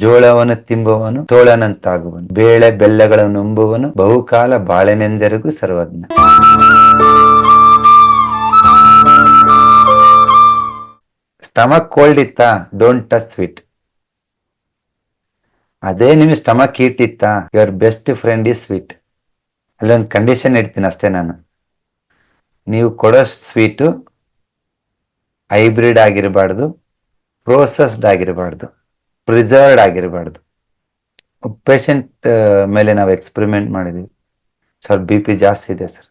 ಜೋಳವನ್ನು ತಿಂಬುವನು, ತೋಳನಂತಾಗುವನು. ಬೇಳೆ ಬೆಲ್ಲಗಳನ್ನು ಉಂಬುವನು ಬಹುಕಾಲ ಬಾಳೆನೆಂದರಿಗೂ ಸರ್ವಜ್ಞ. ಸ್ಟಮಕ್ ಕೋಲ್ಡ್ ಇತ್ತಾ? ಡೋಂಟ್ ಟಚ್ ಸ್ವೀಟ್ ಅದೇ ನಿಮ್ಗೆ ಸ್ಟಮಕ್ ಹೀಟ್ ಇತ್ತಾ? Your best friend is sweet ಅಲ್ಲೊಂದು ಕಂಡೀಷನ್ ಇಡ್ತೀನಿ ಅಷ್ಟೇ ನಾನು. ನೀವು ಕೊಡೋ ಸ್ವೀಟು ಹೈಬ್ರಿಡ್ ಆಗಿರಬಾರ್ದು ಪ್ರೋಸೆಸ್ಡ್ ಆಗಿರಬಾರ್ದು. ಪ್ರಿಸರ್ವ್ಡ್ ಆಗಿರಬಾರ್ದು. ಪೇಷಂಟ್ ಮೇಲೆ ನಾವು ಎಕ್ಸ್ಪೆರಿಮೆಂಟ್ ಮಾಡಿದ್ವಿ. ಸರ್ ಬಿ ಪಿ ಜಾಸ್ತಿ ಇದೆ ಸರ್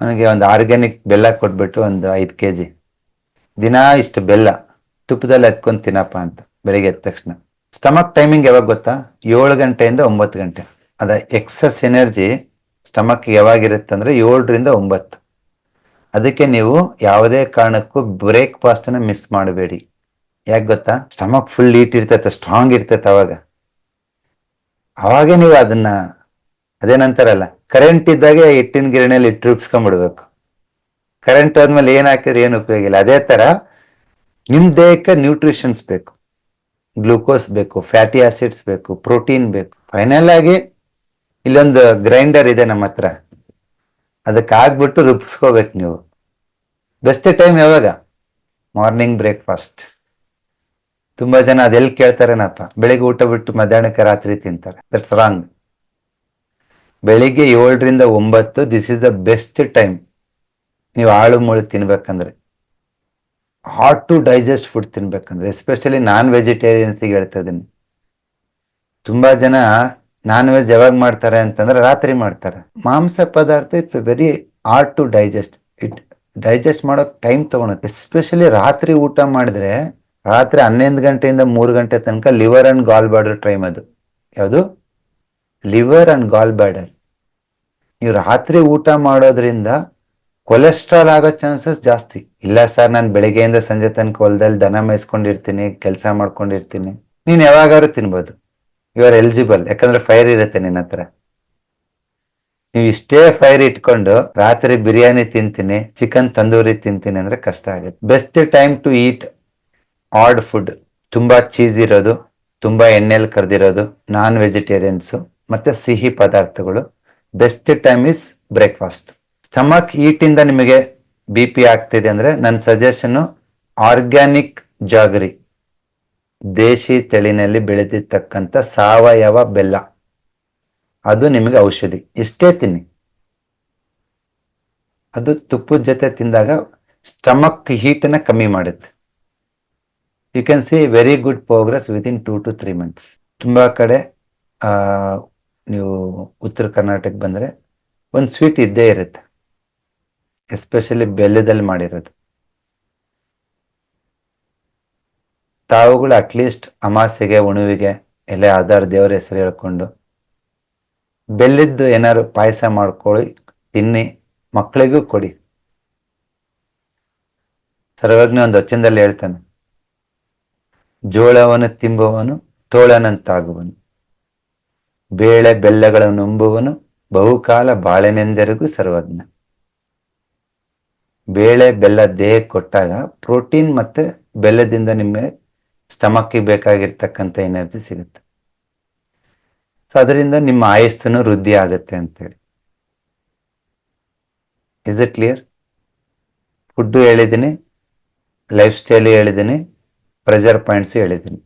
ನನಗೆ ಒಂದು ಆರ್ಗ್ಯಾನಿಕ್ ಬೆಲ್ಲ ಕೊಟ್ಬಿಟ್ಟು ಒಂದು ಐದು ಕೆ ಜಿ ದಿನ ಇಷ್ಟು ಬೆಲ್ಲ. ತುಪ್ಪದಲ್ಲಿ ಹತ್ಕೊಂಡು ತಿನ್ನಪ್ಪ ಅಂತ, ಬೆಳಿಗ್ಗೆ ಎದ್ದ ತಕ್ಷಣ. ಸ್ಟಮಕ್ ಟೈಮಿಂಗ್ ಯಾವಾಗ ಗೊತ್ತಾ? ಏಳು ಗಂಟೆಯಿಂದ ಒಂಬತ್ತು ಗಂಟೆ. ಅದ ಎಕ್ಸಸ್ ಎನರ್ಜಿ ಸ್ಟಮಕ್ ಯಾವಾಗಿರುತ್ತೆ ಅಂದ್ರೆ ಏಳರಿಂದ ಒಂಬತ್ತು. ಅದಕ್ಕೆ ನೀವು ಯಾವುದೇ ಕಾರಣಕ್ಕೂ ಬ್ರೇಕ್ಫಾಸ್ಟನ್ನು ಮಿಸ್ ಮಾಡಬೇಡಿ. ಯಾಕೆ ಗೊತ್ತಾ? ಸ್ಟಮಕ್ ಫುಲ್ ಈಟ್ ಇರ್ತೈತೆ ಸ್ಟ್ರಾಂಗ್ ಇರ್ತೈತೆ ಅವಾಗ. ಅವಾಗೆ ನೀವು ಅದನ್ನ ಅದೇನಂತಾರಲ್ಲ ಕರೆಂಟ್ ಇದ್ದಾಗೆ ಹಿಟ್ಟಿನ ಗಿರಣಿಯಲ್ಲಿ ಇಟ್ಟು ರೂಪಿಸ್ಕೊಂಡ್ಬಿಡ್ಬೇಕು. ಕರೆಂಟ್ ಆದ್ಮೇಲೆ ಏನ್ ಹಾಕಿದ್ರೆ ಏನು ಉಪಯೋಗ ಇಲ್ಲ. ಅದೇ ತರ ನಿಮ್ ದೇಹಕ್ಕೆ ನ್ಯೂಟ್ರಿಷನ್ಸ್ ಬೇಕು. ಗ್ಲೂಕೋಸ್ ಬೇಕು ಫ್ಯಾಟಿ ಆಸಿಡ್ಸ್ ಬೇಕು ಪ್ರೋಟೀನ್ ಬೇಕು. ಫೈನಲ್ ಆಗಿ ಇಲ್ಲೊಂದು ಗ್ರೈಂಡರ್ ಇದೆ ನಮ್ಮ ಹತ್ರ. ಅದಕ್ಕೆ ಹಾಕ್ಬಿಟ್ಟು ರುಬ್ಸ್ಕೋಬೇಕು ನೀವು. ಬೆಸ್ಟ್ ಟೈಮ್ ಯಾವಾಗ? ಮಾರ್ನಿಂಗ್ ಬ್ರೇಕ್ಫಾಸ್ಟ್ ತುಂಬಾ ಜನ ಅದೆಲ್ಲಿ ಕೇಳ್ತಾರೇನಪ್ಪ? ಬೆಳಿಗ್ಗೆ ಊಟ ಬಿಟ್ಟು ಮಧ್ಯಾಹ್ನಕ್ಕೆ ರಾತ್ರಿ ತಿಂತಾರೆ. ದಟ್ಸ್ ರಾಂಗ್ ಬೆಳಿಗ್ಗೆ ಏಳರಿಂದ ಒಂಬತ್ತು this is the best time ನೀವು ಆಳು ಮುಳು ತಿನ್ಬೇಕಂದ್ರೆ. ಹಾಟ್ ಟು ಡೈಜೆಸ್ಟ್ ಫುಡ್ ತಿನ್ಬೇಕಂದ್ರೆ. ಎಸ್ಪೆಷಲಿ ನಾನ್ ವೆಜಿಟೇರಿಯನ್ಸಿಗೆ ಹೇಳ್ತಾ ಇದ್ದೀನಿ ತುಂಬಾ ಜನ ನಾನ್ ವೆಜ್ ಯಾವಾಗ ಮಾಡ್ತಾರೆ ಅಂತಂದ್ರೆ ರಾತ್ರಿ ಮಾಡ್ತಾರೆ. ಮಾಂಸ ಪದಾರ್ಥ it's very hard to digest it digest ಮಾಡೋಕೆ ಟೈಮ್ ತಗೊಳುತ್ತೆ. ಎಸ್ಪೆಷಲಿ ರಾತ್ರಿ ಊಟ ಮಾಡಿದ್ರೆ ರಾತ್ರಿ ಹನ್ನೊಂದು ಗಂಟೆಯಿಂದ ಮೂರು ಗಂಟೆ ತನಕ liver and gall bladder time ಅದು ಯಾವುದು? ಲಿವರ್ ಅಂಡ್ ಗಾಲ್ ಬಾರ್ಡರ್ ನೀವು ರಾತ್ರಿ ಊಟ ಮಾಡೋದ್ರಿಂದ ಕೊಲೆಸ್ಟ್ರಾಲ್ ಆಗೋ ಚಾನ್ಸಸ್ ಜಾಸ್ತಿ. ಇಲ್ಲ ಸರ್ ನಾನು ಬೆಳಿಗ್ಗೆಯಿಂದ ಸಂಜೆ ತನಕ ಹೊಲದಲ್ಲಿ ದನ ಮೇಯಿಸ್ಕೊಂಡಿರ್ತೀನಿ, ಕೆಲಸ ಮಾಡ್ಕೊಂಡಿರ್ತೀನಿ. ನೀನ್ ಯಾವಾಗಾದ್ರೂ ತಿನ್ಬೋದು. ಯು ಆರ್ ಎಲಿಜಿಬಲ್ ಯಾಕಂದ್ರೆ ಫೈರ್ ಇರುತ್ತೆ ನಿನ್ನ ಹತ್ರ. ನೀವು ಇಷ್ಟೇ ಫೈರ್ ಇಟ್ಕೊಂಡು ರಾತ್ರಿ ಬಿರಿಯಾನಿ ತಿಂತೀನಿ ಚಿಕನ್ ತಂದೂರಿ ತಿಂತೀನಿ ಅಂದ್ರೆ ಕಷ್ಟ ಆಗುತ್ತೆ. Best time to eat hard food ತುಂಬಾ ಚೀಸ್ ಇರೋದು, ತುಂಬಾ ಎಣ್ಣೆಲಿ ಕರೆದಿರೋದು ನಾನ್ ವೆಜಿಟೇರಿಯನ್ಸ್ ಮತ್ತೆ ಸಿಹಿ ಪದಾರ್ಥಗಳು. Best time is breakfast stomach ಇಂದ ನಿಮಗೆ ಬಿ ಪಿ ಆಗ್ತಿದೆ ಅಂದ್ರೆ ನನ್ನ ಸಜೆಷನ್ ಆರ್ಗ್ಯಾನಿಕ್ ಜಾಗರಿ ದೇಶಿ ತೆಳಿನಲ್ಲಿ ಬೆಳೆದಿರ್ತಕ್ಕಂಥ ಸಾವಯವ ಬೆಲ್ಲ. ಅದು ನಿಮಗೆ ಔಷಧಿ. ಇಷ್ಟೇ ತಿನ್ನಿ. ಅದು ತುಪ್ಪದ ಜೊತೆ ತಿಂದಾಗ ಸ್ಟಮಕ್ ಹೀಟನ್ನ ಕಮ್ಮಿ ಮಾಡುತ್ತೆ. You can see very good progress within two to three months ತುಂಬಾ ಕಡೆ ನೀವು ಉತ್ತರ ಕರ್ನಾಟಕ ಬಂದ್ರೆ ಒಂದು ಸ್ವೀಟ್ ಇದ್ದೇ ಇರುತ್ತೆ. ಎಸ್ಪೆಷಲಿ ಬೆಲ್ಲದಲ್ಲಿ ಮಾಡಿರೋದು. ತಾವುಗಳು ಅಟ್ಲೀಸ್ಟ್ ಅಮಾಸೆಗೆ ಉಣುವಿಗೆ ಎಲ್ಲ ಆಧಾರ ದೇವರ ಹೆಸರು ಹೇಳ್ಕೊಂಡು ಬೆಲ್ಲದ್ದು ಏನಾದ್ರು ಪಾಯಸ ಮಾಡ್ಕೊಳ್ಳಿ, ತಿನ್ನಿ ಮಕ್ಕಳಿಗೂ ಕೊಡಿ. ಸರ್ವಜ್ಞ ಒಂದು ವಚನದಲ್ಲಿ ಹೇಳ್ತಾನೆ. ಜೋಳವನ್ನು ತಿಂಬುವನು ತೋಳನಂತಾಗುವನು. ಬೇಳೆ ಬೆಲ್ಲಗಳನ್ನು ನುಂಬುವನು ಬಹುಕಾಲ ಬಾಳೆನೆಂದೆರಗು ಸರ್ವಜ್ಞ. ಬೇಳೆ ಬೆಲ್ಲ ದೇಹಕ್ಕೆ ಕೊಟ್ಟಾಗ ಪ್ರೋಟೀನ್ ಮತ್ತೆ ಬೆಲ್ಲದಿಂದ ನಿಮಗೆ ಸ್ಟಮಕ್ಗೆ ಬೇಕಾಗಿರ್ತಕ್ಕಂಥ ಎನರ್ಜಿ ಸಿಗುತ್ತೆ. ಸೊ ಅದರಿಂದ ನಿಮ್ಮ ಆಯಸ್ಸನ್ನು ವೃದ್ಧಿ ಆಗುತ್ತೆ ಅಂತೇಳಿ. ಇಸ್ ಇಟ್ ಕ್ಲಿಯರ್ ಫುಡ್ಡು ಹೇಳಿದ್ದೀನಿ ಲೈಫ್ ಸ್ಟೈಲ್ ಹೇಳಿದ್ದೀನಿ ಪ್ರೆಷರ್ ಪಾಯಿಂಟ್ಸ್ ಹೇಳಿದ್ದೀನಿ.